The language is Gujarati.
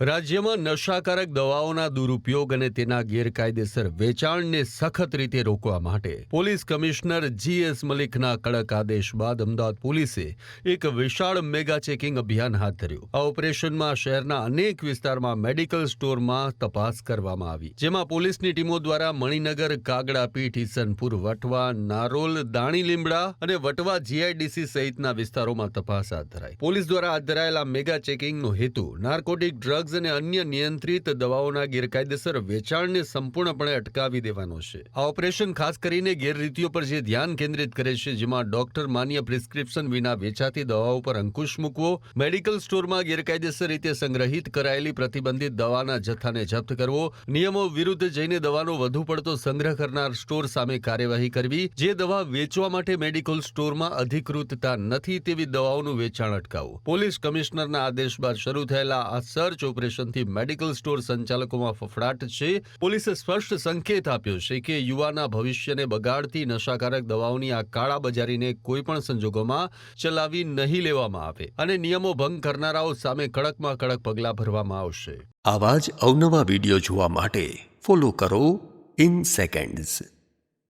રાજ્યમાં નશાકારક દવાઓના દુરુપયોગ અને તેના ગેરકાયદેસર વેચાણને સખત રીતે રોકવા માટે પોલીસ કમિશનર જી એસ મલિકના કડક આદેશ બાદ અમદાવાદ પોલીસે એક વિશાળ મેગા ચેકિંગ અભિયાન હાથ ધર્યું. આ ઓપરેશનમાં શહેરના અનેક વિસ્તારમાં મેડિકલ સ્ટોરમાં તપાસ કરવામાં આવી. જેમાં પોલીસની ટીમો દ્વારા મણિનગર કાગડાપીઠ ઈસનપુર, વટવા, નારોલ દાણી લીમડા અને વટવા જીઆઈડીસી સહિતના વિસ્તારોમાં તપાસ હાથ ધરાઈ. પોલીસ દ્વારા હાથ ધરાયેલા મેગા ચેકિંગનો હેતુ નાર્કોટિક ડ્રગ્સ અને અન્ય નિયંત્રિત દવાઓના ગેરકાયદેસર વેચાણને સંપૂર્ણપણે અટકાવી દેવાનો છે. આ ઓપરેશન ખાસ કરીને ગેરરીતિઓ પર જે ધ્યાન કેન્દ્રિત કરે છે, જેમાં ડોક્ટર માન્ય પ્રિસ્ક્રિપ્શન વિના વેચાતી દવાઓ પર અંકુશ મૂકવો, મેડિકલ સ્ટોરમાં ગેરકાયદેસર રીતે સંગ્રહિત કરાયેલી પ્રતિબંધિત દવાના જથ્થાને જપ્ત કરવો, નિયમો વિરુદ્ધ જઈને દવાનો વધુ પડતો સંગ્રહ કરનાર સ્ટોર સામે કાર્યવાહી કરવી, જે દવા વેચવા માટે મેડિકલ સ્ટોરમાં અધિકૃતતા નથી તેવી દવાઓનું વેચાણ અટકાવવું. પોલીસ કમિશનરના આદેશ બાદ શરૂ થયેલા આ સર્ચ ઓપરેશનથી મેડિકલ સ્ટોર સંચાલકોમાં ફફડાટ છે. પોલીસે સ્પષ્ટ સંકેત આપ્યો છે કે યુવાના ભવિષ્યને બગાડતી નશાકારક દવાઓની આ કાળાબજારીને બજારીને કોઈપણ સંજોગોમાં ચલાવી નહીં લેવામાં આવે અને નિયમો ભંગ કરનારાઓ સામે કડકમાં કડક પગલાં ભરવામાં આવશે. આવા જ અવનવા વીડિયો જોવા માટે ફોલો કરો ઇન સેકન્ડ્સ